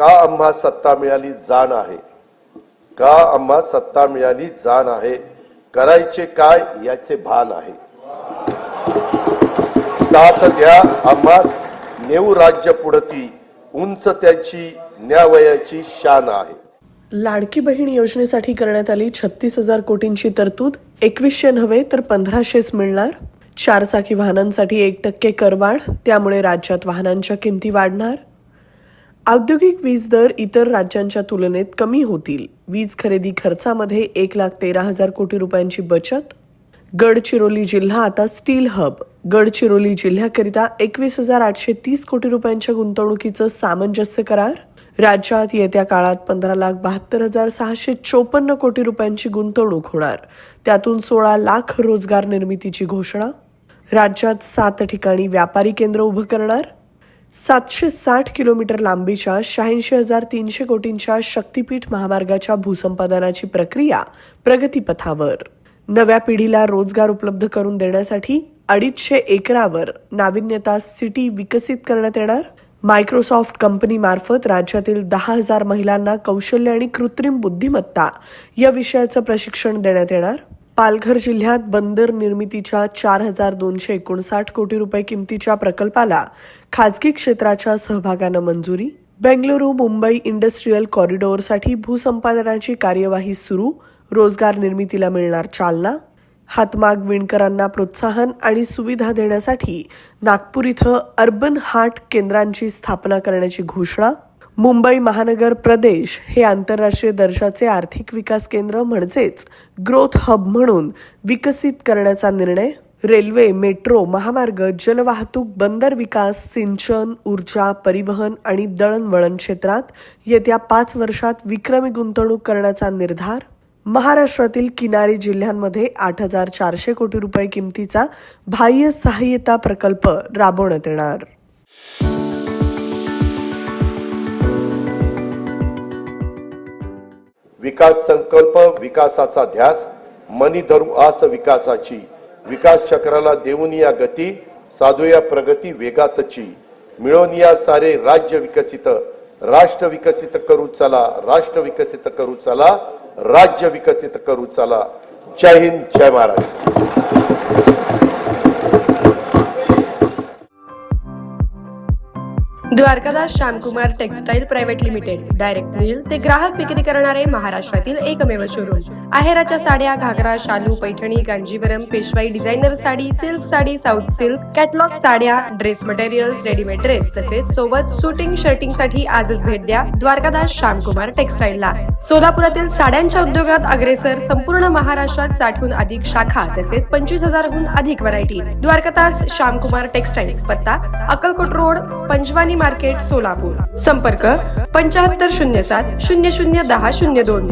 का आम्हा सत्ता मिळाली जाण आहे? का आम्हा सत्ता मिळाली जाण आहे? करायचे काय याचे भान आहे. साथ द्या आम्हास नेऊ राज्य पुढती उंच त्याची न्यावयाची शान आहे. लाडकी बहीण योजनेसाठी करण्यात आली छत्तीस हजार कोटींची तरतूद एकवीसशे नव्हे तर पंधराशेच मिळणार. चारचाकी वाहनांसाठी एक टक्के करवाढ त्यामुळे राज्यात वाहनांच्या किमती वाढणार. औद्योगिक वीज दर इतर राज्यांच्या तुलनेत कमी होतील. वीज खरेदी खर्चामध्ये एक लाख तेरा हजार कोटी रुपयांची बचत. गडचिरोली जिल्हा आता स्टील हब. गडचिरोली जिल्ह्याकरिता एकवीस हजार आठशे तीस कोटी रुपयांच्या गुंतवणुकीचं सामंजस्य करार. राज्यात येत्या काळात पंधरा लाख बहात्तर हजार सहाशे चोपन्न कोटी रुपयांची गुंतवणूक होणार. त्यातून सोळा लाख रोजगार निर्मितीची घोषणा. राज्यात सात ठिकाणी व्यापारी केंद्र उभं करणार. सातशे साठ किलोमीटर लांबीच्या शहाऐंशी हजार तीनशे कोटींच्या शक्तीपीठ महामार्गाच्या भूसंपादनाची प्रक्रिया प्रगतीपथावर. नव्या पिढीला रोजगार उपलब्ध करून देण्यासाठी अडीचशे एकरावर नाविन्यता सिटी विकसित करण्यात येणार? मायक्रोसॉफ्ट कंपनीमार्फत राज्यातील दहा हजार महिलांना कौशल्य आणि कृत्रिम बुद्धिमत्ता या विषयाचं प्रशिक्षण देण्यात येणार? पालघर जिल्ह्यात बंदर निर्मितीच्या चार हजार दोनशे एकोणसाठ कोटी रुपये किमतीच्या प्रकल्पाला खाजगी क्षेत्राच्या सहभागानं मंजुरी. बेंगलुरू मुंबई इंडस्ट्रीयल कॉरिडॉरसाठी भूसंपादनाची कार्यवाही सुरू. रोजगार निर्मितीला मिळणार चालना. हातमाग विणकरांना प्रोत्साहन आणि सुविधा देण्यासाठी नागपूर इथं अर्बन हार्ट केंद्रांची स्थापना करण्याची घोषणा. मुंबई महानगर प्रदेश हे आंतरराष्ट्रीय दर्जाचे आर्थिक विकास केंद्र म्हणजेच ग्रोथ हब म्हणून विकसित करण्याचा निर्णय रेल्वे मेट्रो महामार्ग जलवाहतूक बंदर विकास सिंचन ऊर्जा परिवहन आणि दळणवळण क्षेत्रात येत्या पाच वर्षात विक्रमी गुंतवणूक करण्याचा निर्धार महाराष्ट्रातील किनारी जिल्ह्यांमध्ये आठ हजार चारशे कोटी रुपये किमतीचा बाह्य सहाय्यता प्रकल्प राबवण्यात येणार. विकास संकल्प विकासाचा ध्यास मनी धरू आस विकासाची. विकास चक्राला देऊन या गती साधूया प्रगती वेगातची. मिळून या सारे राज्य विकसित राष्ट्र विकसित करू चला राष्ट्र विकसित करू चला राज्य विकसित करू चला. जय हिंद जय Maharashtra. Dwarkadas Shyamkumar textile private limited. Direct mill ते ग्राहक विक्री करणारे महाराष्ट्रातील एकमेव शोरूम आहेराच्या साड्या घागरा शालू पैठणी गांजीवरम पेशवाई designer sari silk sari south silk catalogue साड्या ड्रेस मटेरियल्स रेडीमेड ड्रेस तसेच सोबत शूटिंग शर्टिंगसाठी आजच भेट द्या द्वारकादास श्यामकुमार टेक्सटाईलला सोलापुरातील साड्यांच्या उद्योगात अग्रेसर संपूर्ण महाराष्ट्रात साठहून अधिक शाखा तसेच पंचवीस हजारहून अधिक व्हरायटी द्वारकादास श्यामकुमार टेक्सटाईल पत्ता अक्कलकोट रोड पंचवानी मार्केट सोलापूर संपर्क पंच्याहत्तर शून्य सात शून्य शून्य दहा शून्य दोन.